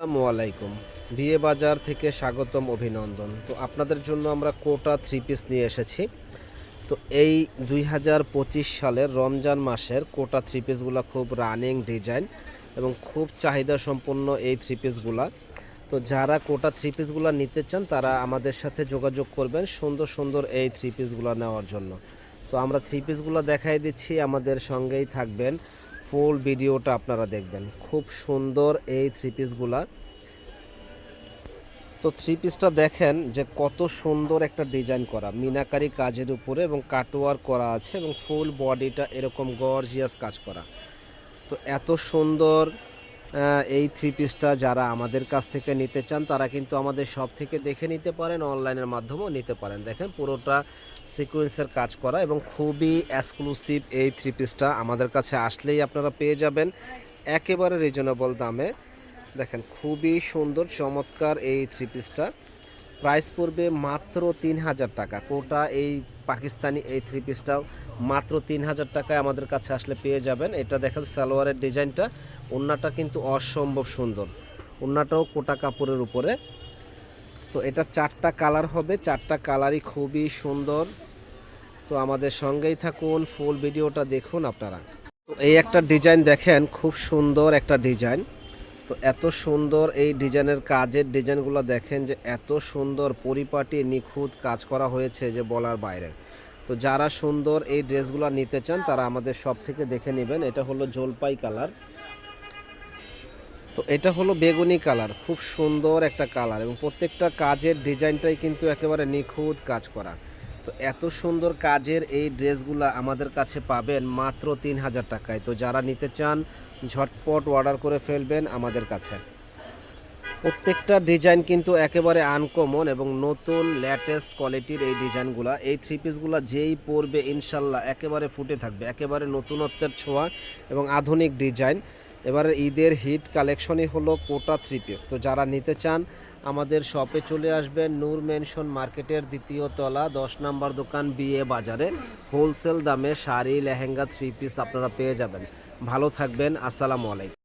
আসসালামু আলাইকুম। বিয়ে বাজার থেকে স্বাগতম অভিনন্দন। তো আপনাদের জন্য আমরা কোটা থ্রি পিস নিয়ে এসেছি। তো এই দুই হাজার পঁচিশ সালের রমজান মাসের কোটা থ্রি পিসগুলো খুব রানিং ডিজাইন এবং খুব চাহিদা সম্পন্ন এই থ্রি পিসগুলা। তো যারা কোটা থ্রি পিসগুলো নিতে চান, তারা আমাদের সাথে যোগাযোগ করবেন সুন্দর সুন্দর এই থ্রি পিসগুলো নেওয়ার জন্য। তো আমরা থ্রি পিসগুলো দেখাই দিচ্ছি, আমাদের সঙ্গেই থাকবেন ফুল ভিডিওটা আপনারা দেখবেন। খুব সুন্দর এই থ্রি পিসগুলা তো থ্রি পিসটা দেখেন যে কত সুন্দর একটা ডিজাইন করা। মিনাকারি কাজের উপরে এবং কাটোয়ার করা আছে এবং ফুল বডিটা এরকম গর্জিয়াস কাজ করা। তো এত সুন্দর এই থ্রি পিসটা যারা আমাদের কাছ থেকে নিতে চান, তারা কিন্তু আমাদের সব থেকে দেখে নিতে পারেন অনলাইনের মাধ্যমেও নিতে পারেন। দেখেন, পুরোটা সিকোয়েন্সের কাজ করা এবং খুবই এক্সক্লুসিভ এই থ্রি পিসটা আমাদের কাছে আসলেই আপনারা পেয়ে যাবেন, একেবারে রিজনেবল দামে। দেখেন, খুবই সুন্দর, চমৎকার এই থ্রি পিসটা প্রাইস পড়বে মাত্র তিন হাজার টাকা। কোটা এই পাকিস্তানি এই থ্রি পিসটাও মাত্র তিন হাজার টাকায় আমাদের কাছে আসলে পেয়ে যাবেন। এটা দেখেন, সালোয়ারের ডিজাইনটা। ওন্নাটা কিন্তু অসম্ভব সুন্দর। ওন্নাটাও কোটা কাপড়ের উপরে। তো এটা চারটা কালার হবে। চারটা কালারই খুবই সুন্দর। তো আমাদের সঙ্গেই থাকুন ফুল ভিডিওটা দেখুন আপনারা। তো এই একটা ডিজাইন দেখেন, খুব সুন্দর একটা ডিজাইন তো এত সুন্দর এই ডিজাইনের কাজের ডিজাইনগুলো দেখেন যে এত সুন্দর পরিপাটি নিখুঁত কাজ করা হয়েছে যে বলার বাইরে। তো যারা সুন্দর এই ড্রেসগুলো নিতে চান, তারা আমাদের সব থেকে দেখে নেবেন। এটা হলো জলপাই কালার। তো এটা হলো বেগুনি কালার, খুব সুন্দর একটা কালার এবং প্রত্যেকটা কাজের ডিজাইনটাই কিন্তু একেবারে নিখুঁত কাজ করা। তো এত সুন্দর কাজের এই ড্রেসগুলো আমাদের কাছে পাবেন মাত্র তিন হাজার টাকায়। তো যারা নিতে চান, ঝটপট অর্ডার করে ফেলবেন আমাদের কাছে। প্রত্যেকটা ডিজাইন কিন্তু একেবারে আনকমন এবং নতুন লেটেস্ট কোয়ালিটির এই ডিজাইনগুলো। এই থ্রি পিসগুলো যেই পরবে, ইনশাল্লাহ একেবারে ফুটে থাকবে। একেবারে নতুনত্বের ছোঁয়া এবং আধুনিক ডিজাইন। এবারে ঈদের হিট কালেকশনই হলো কোটা থ্রি পিস তো যারা নিতে চান, আমাদের শপে চলে আসবেন নূর মেনশন মার্কেটের দ্বিতীয় তলা, দশ নম্বর দোকান বিএ বাজারে। হোলসেল দামে শাড়ি, লেহেঙ্গা থ্রি পিস আপনারা পেয়ে যাবেন। ভালো থাকবেন, আসসালামু আলাইকুম।